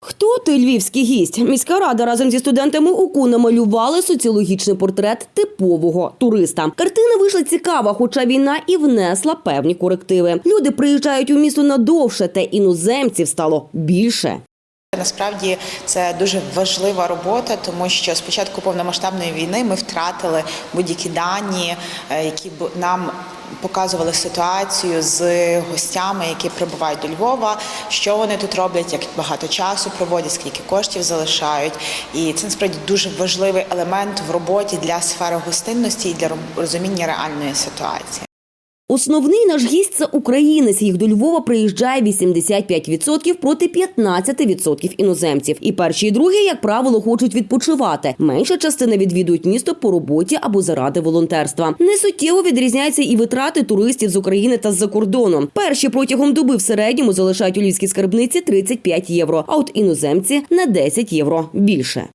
Хто ти львівський гість? Міська рада разом зі студентами УКУ намалювали соціологічний портрет типового туриста. Картина вийшла цікава, хоча війна і внесла певні корективи. Люди приїжджають у місто надовше, та іноземців стало більше. Насправді це дуже важлива робота, тому що з початку повномасштабної війни ми втратили будь-які дані, е, які б нам показували ситуацію з гостями, які прибувають до Львова, що вони тут роблять, як багато часу проводять, скільки коштів залишають. І це насправді дуже важливий елемент в роботі для сфери гостинності і для розуміння реальної ситуації. Основний наш гість це українець. Їх до Львова приїжджає 85% проти 15% іноземців. І перші, і другі, як правило, хочуть відпочивати. Менша частина відвідують місто по роботі або заради волонтерства. Не суттєво відрізняються і витрати туристів з України та з-за кордону. Перші протягом доби в середньому залишають у львівській скарбниці 35 євро, а от іноземці на 10 євро більше.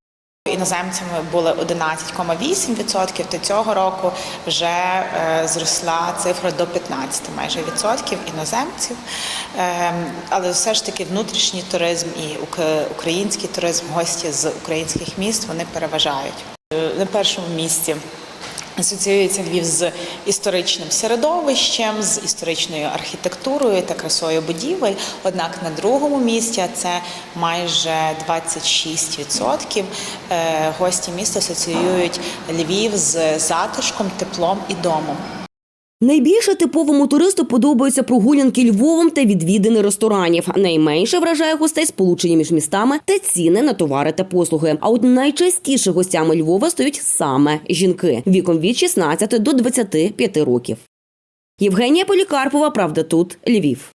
Іноземцями були 11,8%, то цього року вже е, зросла цифра до 15 майже відсотків іноземців. Ем, але все ж таки внутрішній туризм і український туризм, гості з українських міст вони переважають. Е, На першому місці Асоціюється Львів з історичним середовищем, з історичною архітектурою та красою будівель. Однак на другому місці це майже 26%. е, Гості міста асоціюють Львів з затишком, теплом і домом. Найбільше типовому туристу подобаються прогулянки Львовом та відвідини ресторанів. Найменше вражає гостей сполучення між містами та ціни на товари та послуги. А от найчастіше гостями Львова стають саме жінки віком від 16 до 25 років. Євгенія Полікарпова, правда, тут Львів.